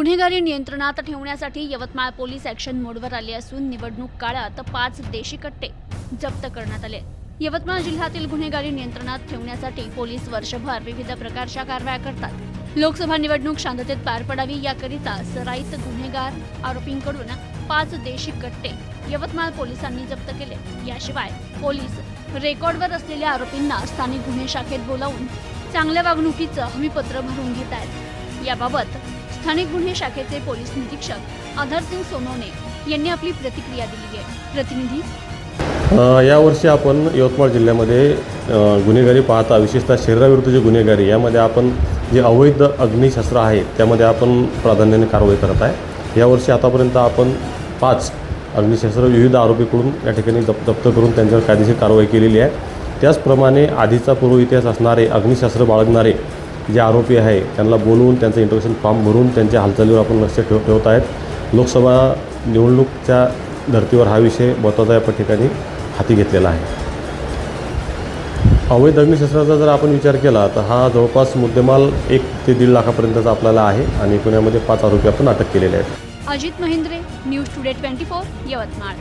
गुन्हेगारी नियंत्रणात ठेवण्यासाठी यवतमाळ पोलीस ॲक्शन मोडवर आले असून निवडणूक काळात पाच देशी कट्टे जप्त करण्यात आले यवतमाळ जिल्ह्यातील गुन्हेगारी नियंत्रणात ठेवण्यासाठी पोलीस वर्षभर विविध प्रकारच्या कारवाया करतात. लोकसभा निवडणूक शांततेत पार पडावी याकरिता सराईत गुन्हेगार आरोपींकडून पाच देशी कट्टे यवतमाळ पोलिसांनी जप्त केले. याशिवाय पोलीस रेकॉर्डवर असलेल्या आरोपींना स्थानिक गुन्हे शाखेत बोलावून चांगल्या वागणुकीचं हमीपत्र भरून घेत आहेत. याबाबत स्थानिक गुन्हे शाखेचे पोलीस निरीक्षक आधारसिंग सोनवणे यांनी आपली प्रतिक्रिया दिली आहे. प्रतिनिधी? यावर्षी आपण यवतमाळ जिल्ह्यामध्ये गुन्हेगारी पाहता विशेषतः शरीराविरुद्धची गुन्हेगारी यामध्ये आपण जे अवैध अग्निशस्त्र आहे त्यामध्ये आपण प्राधान्याने कारवाई करत आहे. यावर्षी आतापर्यंत आपण पाच अग्निशस्त्र विविध आरोपीकडून या ठिकाणी जप जप्त करून त्यांच्यावर कायदेशीर कारवाई केलेली आहे. त्याचप्रमाणे आधीचा पूर्व इतिहास असणारे अग्निशस्त्र बाळगणारे जे आरोपी आहे त्यांना बोलवून त्यांचं इंट्रोगेशन फॉर्म भरून त्यांच्या हालचालीवर आपण लक्ष ठेव ठेवत आहेत. लोकसभा निवडणूकच्या धर्तीवर हा विषय महत्त्वाचा या ठिकाणी हाती घेतलेला आहे. अवैध अग्निशस्त्राचा जर आपण विचार केला तर हा जवळपास मुद्देमाल एक ते दीड लाखापर्यंतचा आपल्याला आहे आणि पुण्यामध्ये पाच आरोपी आपण अटक केलेले आहेत. Ajit Mahendre news today twenty four Yavatmal.